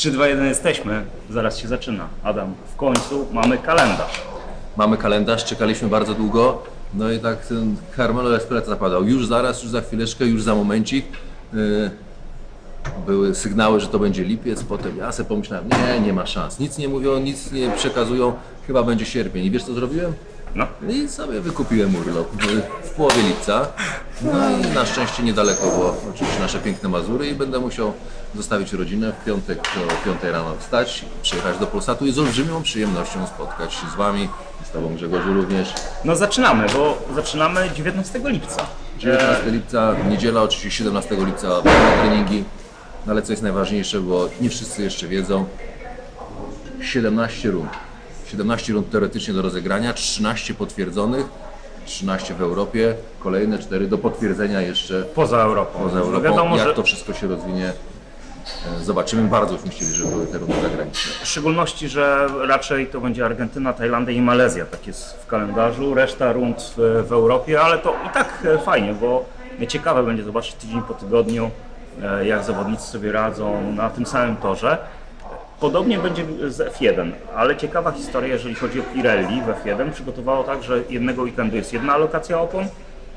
3, 2, 1 jesteśmy, zaraz się zaczyna. Adam, w końcu mamy kalendarz. Mamy kalendarz, czekaliśmy bardzo długo. No i tak ten Carmelo Espeleta zapadał. Już zaraz, już za chwileczkę, już za momencik. Yy, były sygnały, że to będzie lipiec, potem ja sobie pomyślałem, nie, nie ma szans. Nic nie mówią, nic nie przekazują, chyba będzie sierpień. I wiesz co zrobiłem? No, I sobie wykupiłem urlop yy, w połowie lipca. No i na szczęście niedaleko było oczywiście nasze piękne Mazury i będę musiał zostawić rodzinę w piątek o 5 rano wstać, przyjechać do Polsatu i z olbrzymią przyjemnością spotkać się z Wami, z Tobą Grzegorzu również. no zaczynamy, bo zaczynamy 19 lipca. 19 lipca, niedziela, oczywiście 17 lipca treningi, no ale co jest najważniejsze, bo nie wszyscy jeszcze wiedzą, 17 rund. 17 rund teoretycznie do rozegrania, 13 potwierdzonych, 13 w Europie, kolejne 4 do potwierdzenia jeszcze Poza Europą. poza No Europą. wiadomo, Jak że to wszystko się rozwinie, e, zobaczymy. Bardzo byśmy chcieli, żeby były te rundy zagraniczne. w szczególności, że raczej to będzie Argentyna, Tajlandia i Malezja, tak jest w kalendarzu. Reszta rund w, w Europie, ale to i tak e, fajnie, bo ciekawe będzie zobaczyć tydzień po tygodniu, e, jak zawodnicy sobie radzą na tym samym torze. Podobnie będzie z F1, ale ciekawa historia, jeżeli chodzi o Pirelli w F1, przygotowało tak, że jednego weekendu jest jedna alokacja opon,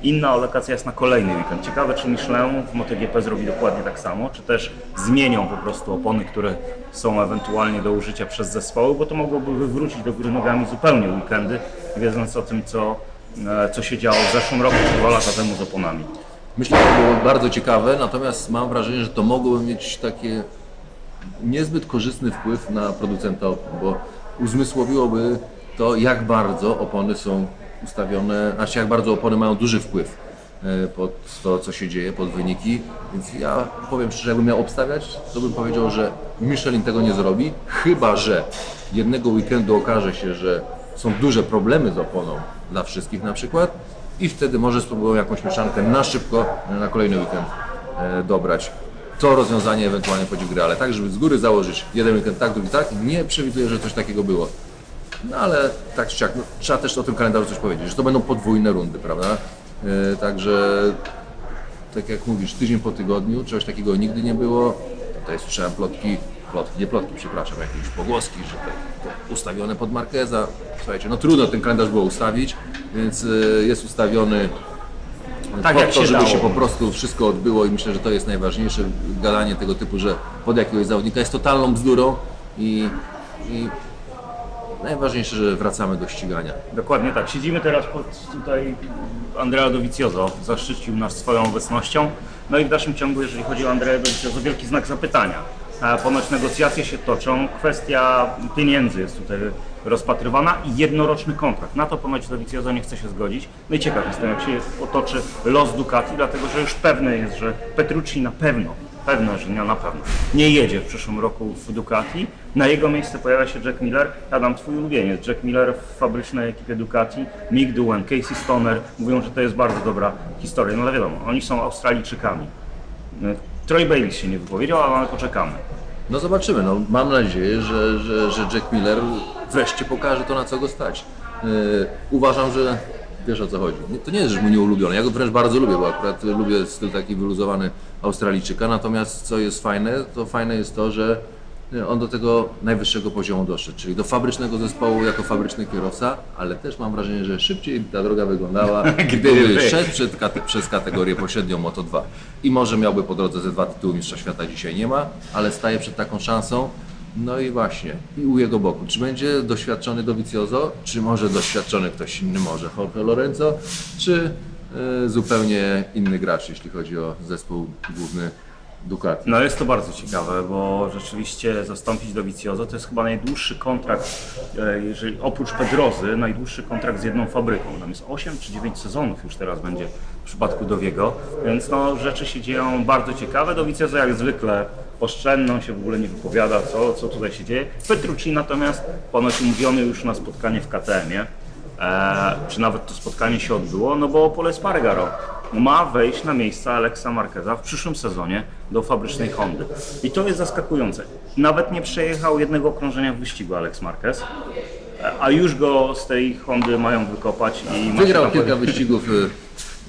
inna alokacja jest na kolejny weekend. Ciekawe, czy Michelin w MotoGP zrobi dokładnie tak samo, czy też zmienią po prostu opony, które są ewentualnie do użycia przez zespoły, bo to mogłoby wywrócić do góry nogami zupełnie weekendy, wiedząc o tym, co, e, co się działo w zeszłym roku czy dwa lata temu z oponami. Myślę, że to było bardzo ciekawe, natomiast mam wrażenie, że to mogłoby mieć takie niezbyt korzystny wpływ na producenta opon, bo uzmysłowiłoby to, jak bardzo opony są ustawione, znaczy jak bardzo opony mają duży wpływ e, pod to, co się dzieje, pod wyniki. Więc ja powiem szczerze, jakbym miał obstawiać, to bym powiedział, że Michelin tego nie zrobi, chyba że jednego weekendu okaże się, że są duże problemy z oponą dla wszystkich na przykład i wtedy może spróbują jakąś mieszankę na szybko na kolejny weekend e, dobrać. To rozwiązanie ewentualnie wchodzi w grę, ale tak, żeby z góry założyć jeden weekend tak, drugi tak, nie przewiduję, że coś takiego było. No ale tak czy siak, no, trzeba też o tym kalendarzu coś powiedzieć, że to będą podwójne rundy, prawda? E, także tak jak mówisz, tydzień po tygodniu, czegoś takiego nigdy nie było. Tutaj słyszałem plotki, plotki, nie plotki, przepraszam, jakieś pogłoski, że to, to ustawione pod Markeza. Słuchajcie, no trudno ten kalendarz było ustawić, więc e, jest ustawiony Tak po jak to, się żeby dało. się po prostu wszystko odbyło i myślę, że to jest najważniejsze. Gadanie tego typu, że pod jakiegoś zawodnika jest totalną bzdurą i, i najważniejsze, że wracamy do ścigania. Dokładnie tak. Siedzimy teraz pod tutaj Andrea Dovizioso zaszczycił nas swoją obecnością. No i w dalszym ciągu, jeżeli chodzi o Andrea Dovizioso, wielki znak zapytania. A Ponoć negocjacje się toczą, kwestia pieniędzy jest tutaj rozpatrywana i jednoroczny kontrakt. Na to ponoć Dovizioso nie chce się zgodzić. No i ciekaw jestem, jak się potoczy los Ducati, dlatego że już pewne jest, że Petrucci na pewno pewne, że nie na pewno, nie jedzie w przyszłym roku w Ducati. Na jego miejsce pojawia się Jack Miller. Adam, twój ulubieniec. Jack Miller w fabrycznej ekipie Ducati, Mick Doohan, Casey Stoner. Mówią, że to jest bardzo dobra historia. No ale wiadomo, oni są Australijczykami. Troy Bayliss się nie wypowiedział, ale poczekamy. No zobaczymy, no mam nadzieję, że, że, że Jack Miller wreszcie pokaże to na co go stać. Yy, uważam, że wiesz o co chodzi. To nie jest, że mu nie ulubiony. Ja go wręcz bardzo lubię, bo akurat lubię styl taki wyluzowany Australijczyka. Natomiast co jest fajne, to fajne jest to, że on do tego najwyższego poziomu doszedł, czyli do fabrycznego zespołu jako fabryczny kierowca, ale też mam wrażenie, że szybciej ta droga wyglądała, gdyby Gdyby. szedł przed kate- przez kategorię pośrednią Moto2. I może miałby po drodze ze dwa tytuły Mistrza Świata, dzisiaj nie ma, ale staje przed taką szansą. No i właśnie, i u jego boku, czy będzie doświadczony Dovizioso, czy może doświadczony ktoś inny, może Jorge Lorenzo, czy e, zupełnie inny gracz, jeśli chodzi o zespół główny Ducati. No jest to bardzo ciekawe, bo rzeczywiście zastąpić Dovizioso to jest chyba najdłuższy kontrakt, e, jeżeli oprócz Pedrozy, najdłuższy kontrakt z jedną fabryką. Tam jest 8 czy 9 sezonów już teraz będzie w przypadku Dowiego, więc no rzeczy się dzieją bardzo ciekawe. Dovizioso jak zwykle oszczędną się w ogóle nie wypowiada, co, co tutaj się dzieje. Petrucci natomiast ponoć umówiony już na spotkanie w KTM-ie, e, czy nawet to spotkanie się odbyło, no bo Pole Spargaro ma wejść na miejsce Alexa Marqueza w przyszłym sezonie do fabrycznej Hondy. I to jest zaskakujące. Nawet nie przejechał jednego okrążenia w wyścigu Alex Marquez, e, a już go z tej Hondy mają wykopać i Wygrał kilka wyścigów, y,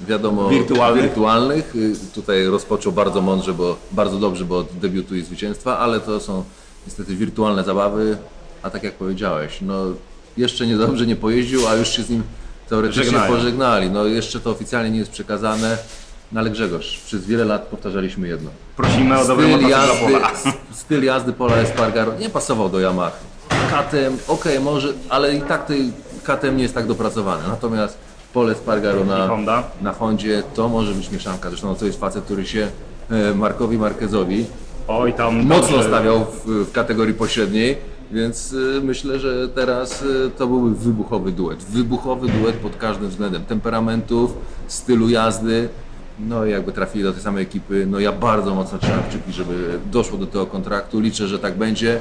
wiadomo, Wirtualnych. wirtualnych. Y, Tutaj rozpoczął bardzo mądrze, bo bardzo dobrze, bo od debiutu i zwycięstwa, ale to są niestety wirtualne zabawy, a tak jak powiedziałeś, no jeszcze niedobrze nie pojeździł, a już się z nim teoretycznie Żegnają. pożegnali. No jeszcze to oficjalnie nie jest przekazane, no ale Grzegorz, przez wiele lat powtarzaliśmy jedno. Prosimy o dobry Styl jazdy, Pola. styl jazdy Pola Espargaro nie pasował do Yamaha. KTM, okej, może, ale i tak tej KTM nie jest tak dopracowany. Natomiast Pole Espargaro I na, Honda. na Hondzie to może być mieszanka. Zresztą no, to jest facet, który się e, Markowi Marquezowi Oj, tam mocno dobrze. stawiał w, w kategorii pośredniej, więc y, myślę, że teraz y, to byłby wybuchowy duet. Wybuchowy duet pod każdym względem temperamentów, stylu jazdy. No i jakby trafili do tej samej ekipy, no ja bardzo mocno trzymam kciuki, żeby doszło do tego kontraktu. Liczę, że tak będzie.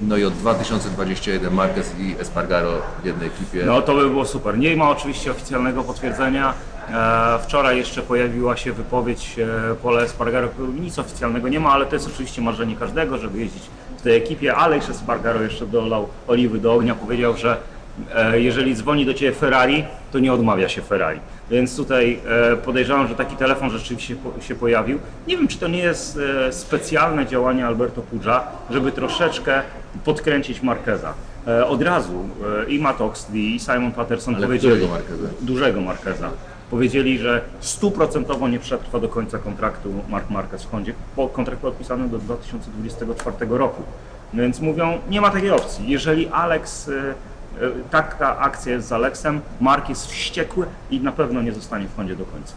No i od 2021 Marquez i Espargaro w jednej ekipie. No to by było super. Nie ma oczywiście oficjalnego potwierdzenia. E, wczoraj jeszcze pojawiła się wypowiedź e, Pole Espargaro, nic oficjalnego nie ma, ale to jest oczywiście marzenie każdego, żeby jeździć w tej ekipie. Alex Espargaro jeszcze dolał oliwy do ognia, powiedział, że jeżeli dzwoni do Ciebie Ferrari, to nie odmawia się Ferrari. Więc tutaj e, podejrzewam, że taki telefon rzeczywiście się pojawił. Nie wiem, czy to nie jest e, specjalne działanie Alberto Pucza, żeby troszeczkę podkręcić Marqueza. E, od razu e, i Matt Oxley i Simon Patterson Ale powiedzieli, którego Marqueza? dużego Marqueza, powiedzieli, że stuprocentowo nie przetrwa do końca kontraktu Mark Marquez w Hondzie, bo kontrakt podpisany do 2024 roku. Więc mówią, nie ma takiej opcji. Jeżeli Alex, e, e, taka akcja jest z Alexem, Mark jest wściekły i na pewno nie zostanie w Hondzie do końca.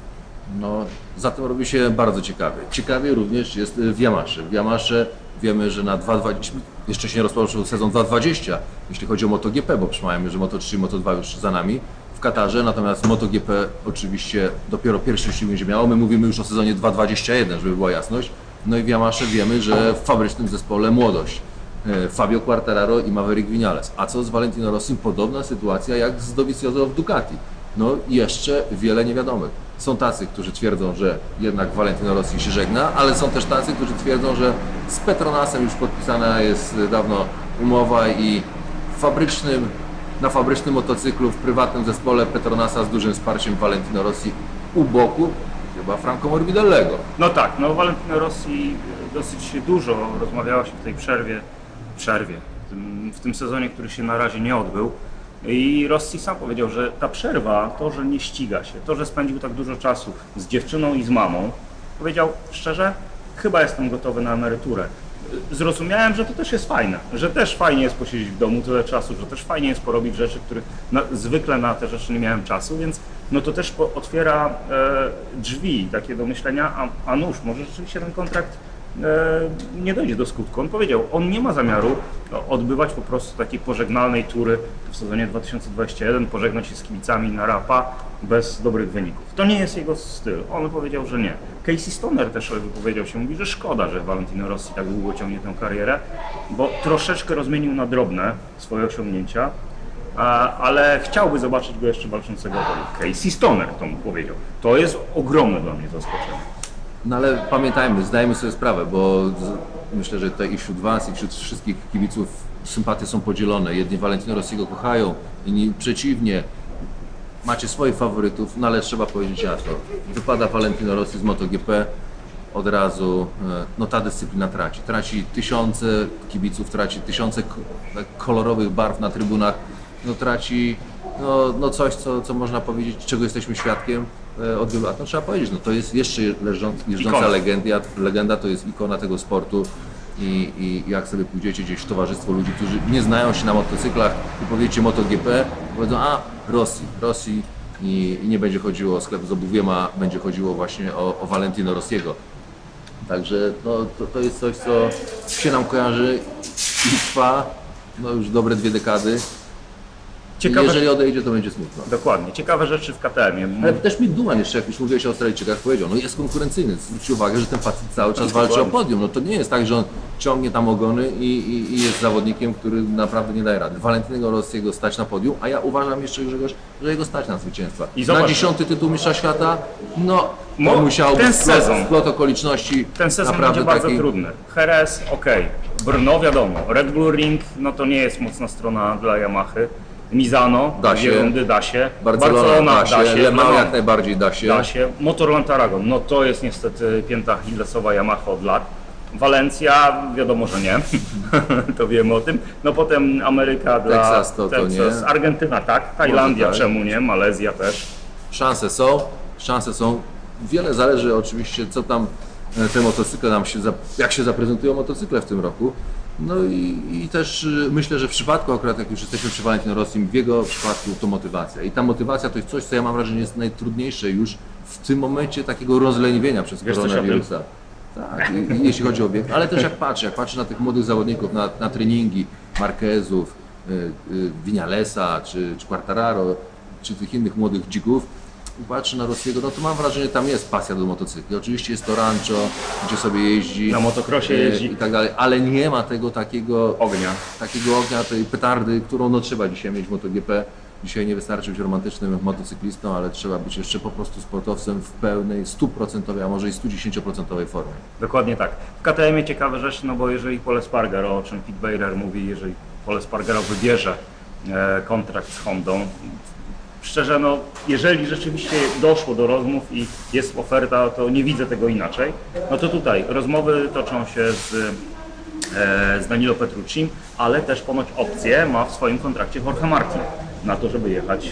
No, zatem robi się bardzo ciekawie. Ciekawie również jest y, w Yamasze. W Yamasze wiemy, że na 2.20, jeszcze się nie rozpoczął sezon 2.20, jeśli chodzi o MotoGP, bo przypomnijmy, że Moto3 i Moto2 już za nami w Katarze, natomiast MotoGP oczywiście dopiero pierwszy sił będzie miało. My mówimy już o sezonie 2.21, żeby była jasność. No i w Yamasze wiemy, że w fabrycznym zespole młodość. E, Fabio Quartararo i Maverick Vinales. A co z Valentino Rossim? Podobna sytuacja jak z Dovizioso w Ducati. No jeszcze wiele niewiadomych. Są tacy, którzy twierdzą, że jednak Valentino Rossi się żegna, ale są też tacy, którzy twierdzą, że z Petronasem już podpisana jest dawno umowa i fabrycznym, na fabrycznym motocyklu w prywatnym zespole Petronasa z dużym wsparciem Valentino Rossi u boku chyba Franco Morbidellego. No tak, no Valentino Rossi e, dosyć dużo rozmawiało się w tej przerwie, przerwie, w tym, sezonie, który się na razie nie odbył. I Rossi sam powiedział, że ta przerwa, to, że nie ściga się, to, że spędził tak dużo czasu z dziewczyną i z mamą, powiedział szczerze, chyba jestem gotowy na emeryturę. Zrozumiałem, że to też jest fajne, że też fajnie jest posiedzieć w domu tyle czasu, że też fajnie jest porobić rzeczy, których na, zwykle na te rzeczy nie miałem czasu, więc no to też po, otwiera e, drzwi takie do myślenia, a, a może rzeczywiście ten kontrakt nie dojdzie do skutku. On powiedział, on nie ma zamiaru no, odbywać po prostu takiej pożegnalnej tury w sezonie 2021, pożegnać się z kibicami na rapa bez dobrych wyników. To nie jest jego styl. On powiedział, że nie. Casey Stoner też wypowiedział się, mówi, że szkoda, że Valentino Rossi tak długo ciągnie tę karierę, bo troszeczkę rozmienił na drobne swoje osiągnięcia, ale chciałby zobaczyć go jeszcze walczącego o. Casey Stoner to mu powiedział. To jest ogromne dla mnie zaskoczenie. No ale pamiętajmy, zdajmy sobie sprawę, bo myślę, że tutaj i wśród Was, i wśród wszystkich kibiców sympatie są podzielone. Jedni Valentino Rossiego kochają, inni przeciwnie. Macie swoich faworytów, no ale trzeba powiedzieć jasno. Wypada Valentino Rossi z MotoGP, od razu e, no ta dyscyplina traci. Traci tysiące kibiców, traci tysiące tak kolorowych barw na trybunach, no traci no, no coś, co, co można powiedzieć, czego jesteśmy świadkiem e, od wielu lat. No trzeba powiedzieć, no to jest jeszcze leżą, jeżdżąca legenda, legenda, to jest ikona tego sportu. I, I jak sobie pójdziecie gdzieś w towarzystwo ludzi, którzy nie znają się na motocyklach i powiecie MotoGP, powiedzą, a Rosji, Rosji i, i nie będzie chodziło o sklep z obuwiem, a będzie chodziło właśnie o, o Valentino Rossiego. Także no, to, to jest coś, co się nam kojarzy i trwa no, już dobre dwie dekady. Ciekawe, jeżeli odejdzie, to będzie smutno. Dokładnie. Ciekawe rzeczy w KTM-ie. Ale też mi Duman jeszcze, jak już mówiłeś o Australijczykach, powiedział, no jest konkurencyjny. Zwróćcie uwagę, że ten facet cały czas walczy o Dokładnie. podium. No to nie jest tak, że on ciągnie tam ogony i, i, i jest zawodnikiem, który naprawdę nie daje rady. Walentynego Rossiego stać na podium, a ja uważam jeszcze, Grzegorz, że jego stać na zwycięstwa. I na dziesiąty tytuł mistrza świata, no Mo- to musiał ten sezon. splot okoliczności Ten sezon naprawdę będzie bardzo taki... trudny. Jerez, ok. Brno, wiadomo. Red Bull Ring, no to nie jest mocna strona dla Yamahy. Mizano, Da się. rundy da się. Barcelona, da się, Le Mans Le jak najbardziej da się. Da się. Motorland Aragon, no to jest niestety pięta Hillesa Yamaha od lat. Walencja, wiadomo, że nie, to wiemy o tym. No potem Ameryka dla Teksas to- to nie. Argentyna tak, Tajlandia tak. czemu nie, Malezja też. Szanse są, szanse są. Wiele zależy oczywiście, co tam e, te motocykle nam się, jak się zaprezentują motocykle w tym roku. No i, i też y, myślę, że w przypadku akurat jak już jesteśmy przy Valentino Rossim, w jego przypadku to motywacja. I ta motywacja to jest coś, co ja mam wrażenie jest najtrudniejsze już w tym momencie takiego rozleniwienia przez Wiesz koronawirusa. Tak, i jeśli chodzi o bieg, ale też jak patrzę, jak patrzę na tych młodych zawodników, na, na treningi Marquezów, y, y, Vinalesa, czy, czy Quartararo, czy tych innych młodych dzików, patrzę na Rossiego, no to mam wrażenie, że tam jest pasja do motocykli. Oczywiście jest to rancho, gdzie sobie jeździ. Na motocrossie y, jeździ. I tak dalej, ale nie ma tego takiego Ognia. takiego ognia, tej petardy, którą no, trzeba dzisiaj mieć w MotoGP. Dzisiaj nie wystarczy być romantycznym motocyklistą, ale trzeba być jeszcze po prostu sportowcem w pełnej, stuprocentowej, a może i 110% formie. Dokładnie tak. W KTM-ie ciekawe rzeczy, no bo jeżeli Pole Spargaro, o czym Pete Bayer mówi, jeżeli Pole Spargaro wybierze e, kontrakt z Hondą, szczerze, no jeżeli rzeczywiście doszło do rozmów i jest oferta, to nie widzę tego inaczej. No to tutaj rozmowy toczą się z, e, z Danilo Petruccim, ale też ponoć opcję ma w swoim kontrakcie Jorge Martin na to, żeby jechać e,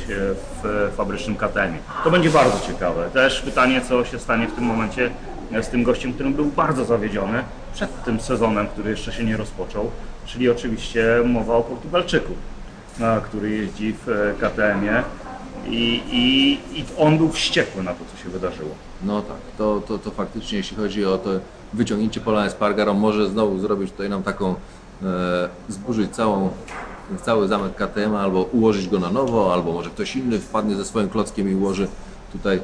w fabrycznym KTM-ie. To będzie bardzo ciekawe. Też pytanie, co się stanie w tym momencie e, z tym gościem, którym był bardzo zawiedziony przed tym sezonem, który jeszcze się nie rozpoczął, czyli oczywiście mowa o Portugalczyku, który jeździ w e, KTM-ie i, i, i on był wściekły na to, co się wydarzyło. No tak, to, to, to faktycznie jeśli chodzi o to wyciągnięcie Pola Espargaro, może znowu zrobić tutaj nam taką, e, zburzyć całą, cały zamek KTM, albo ułożyć go na nowo, albo może ktoś inny wpadnie ze swoim klockiem i ułoży tutaj e,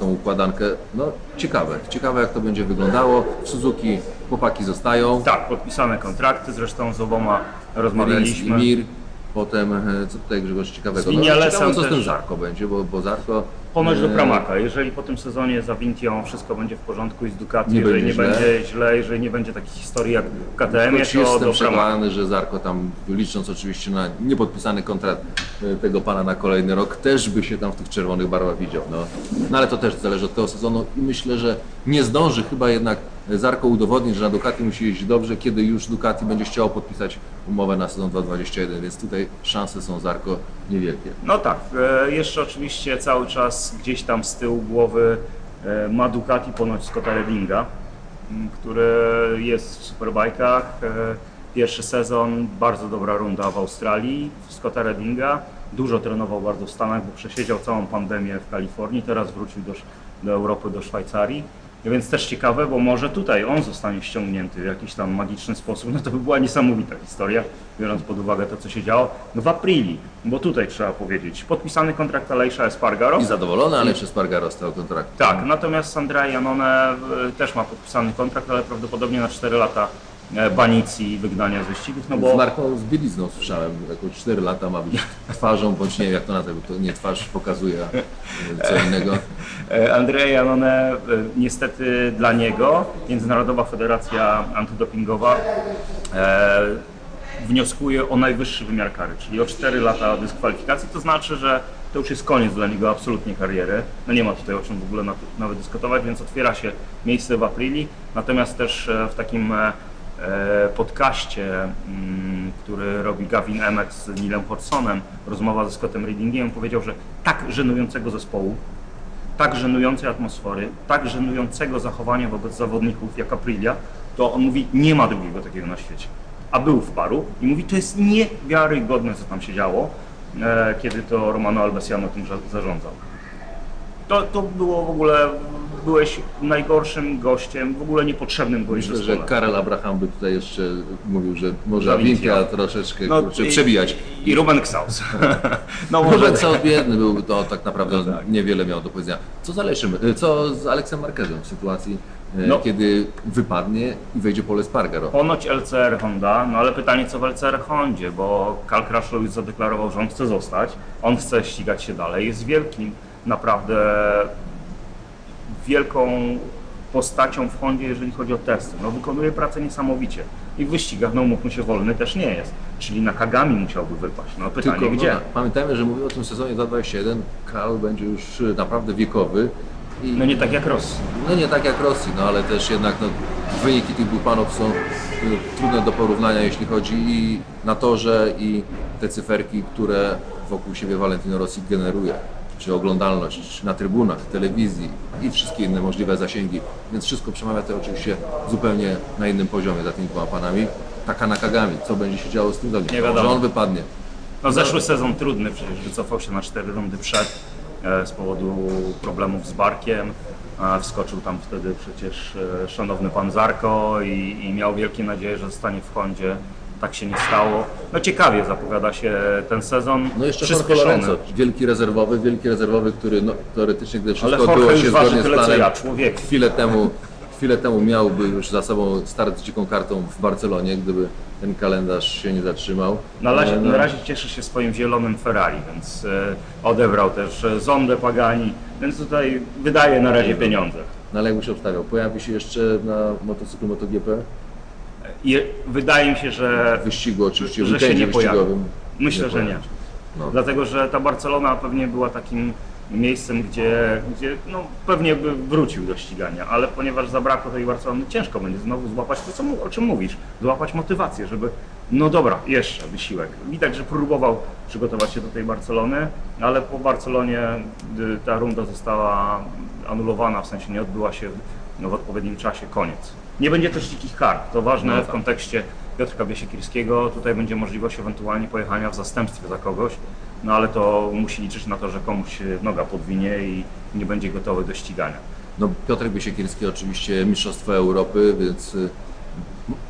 tą układankę. No ciekawe, ciekawe jak to będzie wyglądało. W Suzuki chłopaki zostają. Tak, podpisane kontrakty, zresztą z oboma rozmawialiśmy. Mir. Potem, e, co tutaj Grzegorz ciekawego? Ciekawe, co z tym też. Zarko będzie, bo, bo Zarko... Ponoć do e, Pramaka. Jeżeli po tym sezonie za Vintią wszystko będzie w porządku i z Ducati, Nie jeżeli nie źle. będzie źle, jeżeli nie będzie takich historii jak w Choć to jestem do przekonany, że Zarko tam, licząc oczywiście na niepodpisany kontrakt e, tego pana na kolejny rok, też by się tam w tych czerwonych barwach widział. No, no ale to też zależy od tego sezonu i myślę, że nie zdąży chyba jednak Zarko udowodnić, że na Ducati musi jeździć dobrze, kiedy już Ducati będzie chciało podpisać umowę na sezon 2021, więc tutaj szanse są Zarko niewielkie. No tak, e, jeszcze oczywiście cały czas gdzieś tam z tyłu głowy e, ma Ducati ponoć Scotta Reddinga, m, który jest w superbajkach. E, Pierwszy sezon, bardzo dobra runda w Australii Scotta Reddinga. Dużo trenował bardzo w Stanach, bo przesiedział całą pandemię w Kalifornii, teraz wrócił do, do Europy, do Szwajcarii. Więc też ciekawe, bo może tutaj on zostanie ściągnięty w jakiś tam magiczny sposób. No to by była niesamowita historia, biorąc pod uwagę to, co się działo. No w Aprili, bo tutaj trzeba powiedzieć, podpisany kontrakt Alejsza Espargaro. I zadowolony, ale jeszcze Spargaro stał kontrakt. Tak, natomiast Andrea Janone y, też ma podpisany kontrakt, ale prawdopodobnie na 4 lata e, banicji i wygnania z wyścigów, no Z bo Marką z bielizną słyszałem, jako 4 lata ma być twarzą, bądź nie wiem jak to nazwać, bo to nie twarz pokazuje, a e, co innego. e, Andrea Janone e, niestety dla niego Międzynarodowa Federacja Antydopingowa e, wnioskuje o najwyższy wymiar kary, czyli o 4 lata dyskwalifikacji, to znaczy, że to już jest koniec dla niego absolutnie kariery. No nie ma tutaj o czym w ogóle na- nawet dyskutować, więc otwiera się miejsce w Aprili, natomiast też e, w takim e, e, podcaście, mm, który robi Gavin Emmett z Nilem Hodgsonem, rozmowa ze Scottem Readingiem, powiedział, że tak żenującego zespołu, tak żenującej atmosfery, tak żenującego zachowania wobec zawodników jak Aprilia, to on mówi, nie ma drugiego takiego na świecie. A był w paru i mówi, to jest niewiarygodne, co tam się działo, e, kiedy to Romano Albesiano tym za- zarządzał. To, to było w ogóle, byłeś najgorszym gościem, w ogóle niepotrzebnym byłeś Myślę, że. Karel Abraham by tutaj jeszcze mówił, że może Winka troszeczkę No kurczę, i- przebijać. I Ruben Ksaus. no Może może South biedny był, to tak naprawdę No tak. niewiele miał do powiedzenia. Co z Aleszem, e, co z Aleksem Marquezem w sytuacji, e, No. kiedy wypadnie i wejdzie Pole Spargaro? Ponoć LCR Honda, no ale pytanie co w LCR Hondzie, bo Karl Kraszlow już zadeklarował, że on chce zostać, on chce ścigać się dalej, jest wielkim, naprawdę wielką postacią w Hondzie, jeżeli chodzi o testy. No wykonuje pracę niesamowicie i w wyścigach, no mówmy się, wolny też nie jest, czyli na Kagami musiałby wypaść, no pytanie Tylko gdzie? No, pamiętajmy, że mówię o tym sezonie 2021, Karl będzie już e, naprawdę wiekowy I, No nie tak jak Rosji. no nie tak jak Rosji, no ale też jednak no, wyniki tych dwóch panów są y, trudne do porównania, jeśli chodzi i na torze i te cyferki, które wokół siebie Valentino Rossi generuje, czy oglądalność na trybunach, telewizji i wszystkie inne możliwe zasięgi, więc wszystko przemawia to oczywiście zupełnie na innym poziomie za tymi dwoma panami. Taka Nakagami, co będzie się działo z tym Nie Że wiadomo. on wypadnie. No zeszły sezon trudny, przecież wycofał się na cztery rundy przed e, z powodu problemów z barkiem. A Wskoczył tam wtedy przecież e, szanowny pan Zarko i, i miał wielkie nadzieje, że zostanie w Hondzie. Tak się nie stało. No ciekawie zapowiada się ten sezon. No jeszcze Jorge. Lorenzo, wielki rezerwowy, wielki rezerwowy, który no, teoretycznie, gdy wszystko Ale odbyło się zgodnie z planem, ja, człowiek. chwilę temu, chwilę temu miałby już za sobą start z dziką kartą w Barcelonie, gdyby ten kalendarz się nie zatrzymał. Na razie, E, no, na razie cieszy się swoim zielonym Ferrari, więc e, odebrał też e, Zondę Pagani, więc tutaj wydaje na razie pieniądze. No ale jakby się obstawiał, pojawi się jeszcze na motocyklu MotoGP, I wydaje mi się, że w wyścigu oczywiście, że się nie pojawi. Myślę, że nie. No. Dlatego, że ta Barcelona pewnie była takim miejscem, gdzie, gdzie no, pewnie by wrócił do ścigania, ale ponieważ zabrakło tej Barcelony, ciężko będzie znowu złapać to, co, o czym mówisz, złapać motywację, żeby no dobra, jeszcze wysiłek. Widać, że próbował przygotować się do tej Barcelony, ale po Barcelonie gdy ta runda została anulowana, w sensie nie odbyła się no, w odpowiednim czasie, koniec. Nie będzie też dzikich kart, to ważne No w tak. kontekście Piotrka Biesiekirskiego. Tutaj będzie możliwość ewentualnie pojechania w zastępstwie za kogoś, no ale to musi liczyć na to, że komuś noga podwinie i nie będzie gotowy do ścigania. No Piotrek Biesiekierski oczywiście Mistrzostwo Europy, więc y,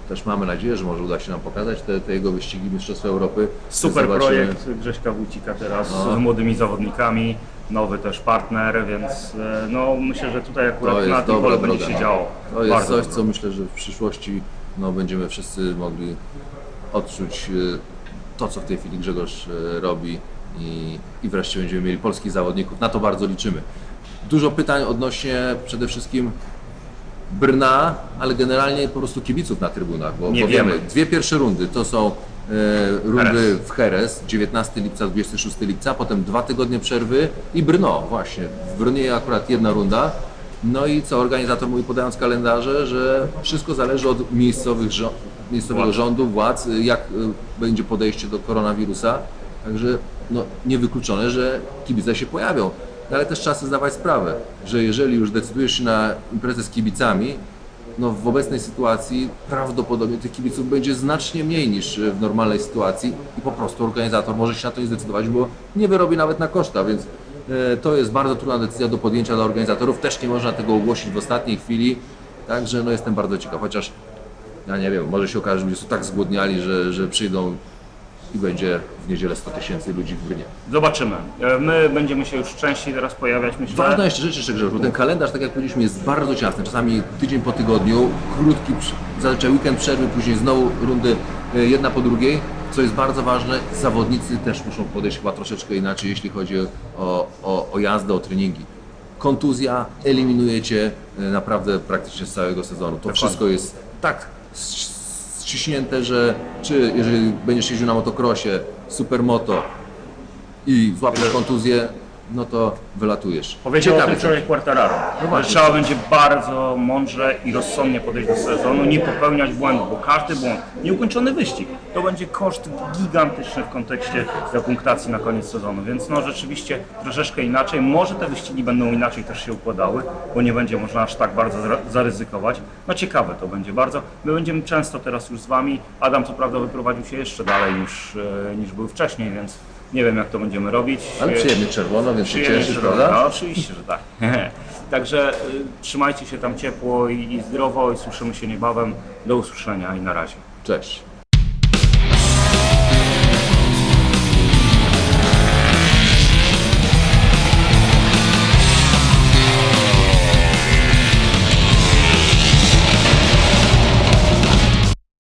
też mamy nadzieję, że może uda się nam pokazać te, te jego wyścigi Mistrzostwa Europy. Super Zobaczymy. projekt Grześka Wójcika teraz No. z młodymi zawodnikami, nowy też partner, więc e, no myślę, że tutaj akurat na tym dobra pole będzie się działo. To jest Bardzo coś, dobrze. co myślę, że w przyszłości no, będziemy wszyscy mogli odczuć y, to, co w tej chwili Grzegorz y, robi i, i wreszcie będziemy mieli polskich zawodników. Na to bardzo liczymy. Dużo pytań odnośnie przede wszystkim Brna, ale generalnie po prostu kibiców na trybunach, bo, Nie bo wiemy, wiemy. dwie pierwsze rundy to są e, rundy Jerez. w Jerez, 19 lipca, 26 lipca, potem dwa tygodnie przerwy i Brno właśnie. W Brnie akurat jedna runda. No i co organizator mówi podając kalendarze, że wszystko zależy od miejscowych żo- miejscowego Władz. rządu, władz, y, jak y, będzie podejście do koronawirusa. Także no, niewykluczone, że kibice się pojawią. No, ale też trzeba sobie zdawać sprawę, że jeżeli już decydujesz się na imprezę z kibicami, no w obecnej sytuacji prawdopodobnie tych kibiców będzie znacznie mniej niż w normalnej sytuacji i po prostu organizator może się na to nie zdecydować, bo nie wyrobi nawet na koszta, więc e, to jest bardzo trudna decyzja do podjęcia dla organizatorów. Też nie można tego ogłosić w ostatniej chwili, także no jestem bardzo ciekaw, chociaż ja nie wiem, może się okaże, że ludzie są tak zgłodniali, że, że przyjdą i będzie w niedzielę 100 tysięcy ludzi w Brnie. Zobaczymy. E, My będziemy się już częściej teraz pojawiać, myślę. Ważna jeszcze rzecz jeszcze Grzegorz, bo ten kalendarz, tak jak powiedzieliśmy, jest bardzo ciasny. Czasami tydzień po tygodniu, krótki, zazwyczaj weekend przerwy, później znowu rundy e, jedna po drugiej. Co jest bardzo ważne, zawodnicy też muszą podejść chyba troszeczkę inaczej, jeśli chodzi o, o, o jazdę, o treningi. Kontuzja eliminuje Cię e, naprawdę praktycznie z całego sezonu. To Dokładnie. wszystko jest tak ściśnięte, że czy jeżeli będziesz jeździł na motocrossie, supermoto i złapiesz kontuzję, no to wylatujesz. Powiedział o Ciekawe, tym wczoraj Quartararo, że właśnie. trzeba będzie bardzo mądrze i rozsądnie podejść do sezonu, nie popełniać błędów, bo każdy błąd, nieukończony wyścig, to będzie koszt gigantyczny w kontekście punktacji na koniec sezonu, więc no rzeczywiście troszeczkę inaczej, może te wyścigi będą inaczej też się układały, bo nie będzie można aż tak bardzo zra- zaryzykować. No ciekawe to będzie bardzo. My będziemy często teraz już z Wami, Adam co prawda wyprowadził się jeszcze dalej niż, e, niż był wcześniej, więc nie wiem jak to będziemy robić. Ale przyjemnie czerwono, więc się cieszysz, prawda? No oczywiście, że tak. Także y, trzymajcie się tam ciepło i, i zdrowo i słyszymy się niebawem. Do usłyszenia i na razie. Cześć.